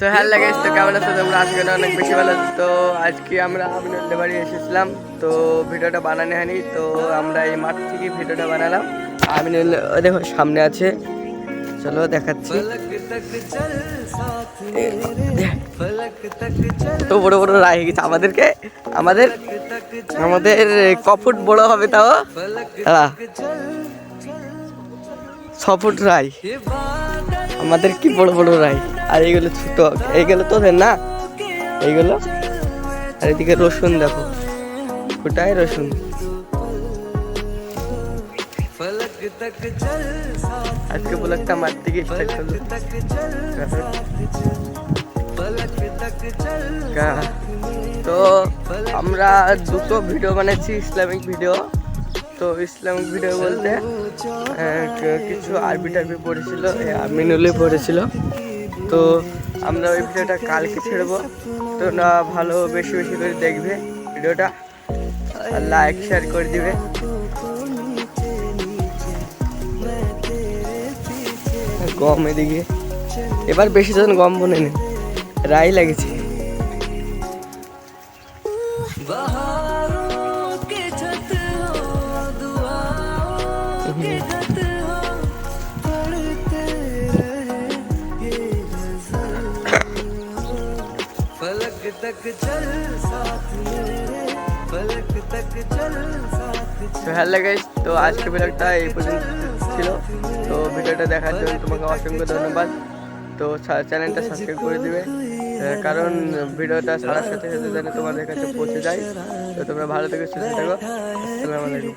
তো hello guys তো কেমন আছো? তোমরা আজকে অনেক বেশি ভালো তো আজকে আমরা আমিনুল্লাহ বাড়ি এসেছিলাম। তো ভিডিওটা বানানো হয়নি, তো আমরা এই মাঠ থেকে ভিডিওটা বানালাম। ও দেখো, সামনে আছে। চলো দেখাচ্ছি। তো বড় বড় রায় গেছে আমাদেরকে। আমাদের আমাদের ক ফুট বড় হবে তাও? ছ ফুট রায়। আমাদের কি বড় বড় রাই আর এইগুলো ছোট। এইগুলো তোদের না? এইগুলো? আর এদিকে রসুন দেখো। গোটাই রসুন। আজকে ব্লগটা মার স্টার্ট করল। তো আমরা দুটো ভিডিও বানাচ্ছি ইসলামিক ভিডিও তো ইসলামিক ভিডিও বলতে কিছু আরবি টারবি পড়েছিল এ, আমিনুলে পড়েছিল। তো আমরা ওই ভিডিওটা কালকে ছেড়বো। তো না, ভালো, বেশি বেশি করে দেখবে ভিডিওটা। লাইক শেয়ার করে দিবে। গম এদিকে। এবার বেশি জন গম বনে নি, রাই লাগেছে। फलक तक चल साथ मेरे फलक तक चल साथ তো হ্যালো গাইস তো আজকে ভিডিওটা এই পর্যন্ত ছিল তো ভিডিওটা দেখার জন্য তোমাকে অসংখ্য ধন্যবাদ তো সা- চ্যানেলটা সাবস্ক্রাইব করে দিবে আহ, কারণ ভিডিওটা ছাড়ার সাথে সাথে যেন তোমাদের কাছে পৌঁছে যায় তো তোমরা ভালো থেকে সুস্থ থাকো আসসালামু আলাইকুম